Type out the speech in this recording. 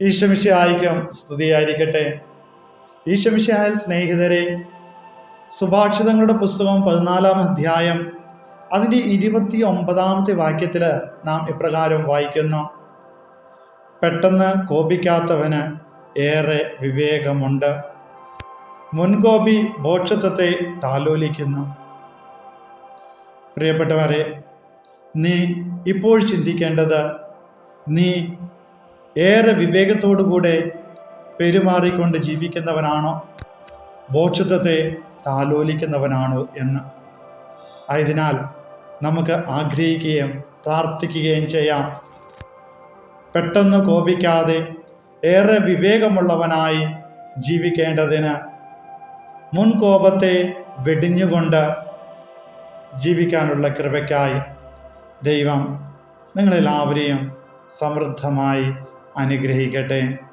ഈശമിഷയായിരിക്കും സ്തുതിയായിരിക്കട്ടെ. ഈശമിഷയായ സ്നേഹിതരെ സുഭാഷിതങ്ങളുടെ പുസ്തകം പതിനാലാം അധ്യായം അതിന്റെ ഇരുപത്തി ഒമ്പതാമത്തെ വാക്യത്തിൽ നാം ഇപ്രകാരം വായിക്കുന്നു. പെട്ടെന്ന് കോപിക്കാത്തവന് ഏറെ വിവേകമുണ്ട്. മുൻകോപി ബോക്ഷത്വത്തെ താലോലിക്കുന്നു. പ്രിയപ്പെട്ടവരെ നീ ഇപ്പോൾ ചിന്തിക്കേണ്ടത് നീ ഏറെ വിവേകത്തോടുകൂടെ പെരുമാറിക്കൊണ്ട് ജീവിക്കുന്നവനാണോ? ബോക്ഷത്വത്തെ താലോലിക്കുന്നവനാണോ എന്ന്. ആയതിനാൽ നമുക്ക് ആഗ്രഹിക്കുകയും പ്രാർത്ഥിക്കുകയും ചെയ്യാം. പെട്ടെന്ന് കോപിക്കാതെ ഏറെ വിവേകമുള്ളവനായി ജീവിക്കേണ്ടതിന് മുൻകോപത്തെ വെടിഞ്ഞുകൊണ്ട് ജീവിക്കാനുള്ള കൃപയ്ക്കായി ദൈവം നിങ്ങളെല്ലാവരെയും സമൃദ്ധമായി अनुग्रही घटें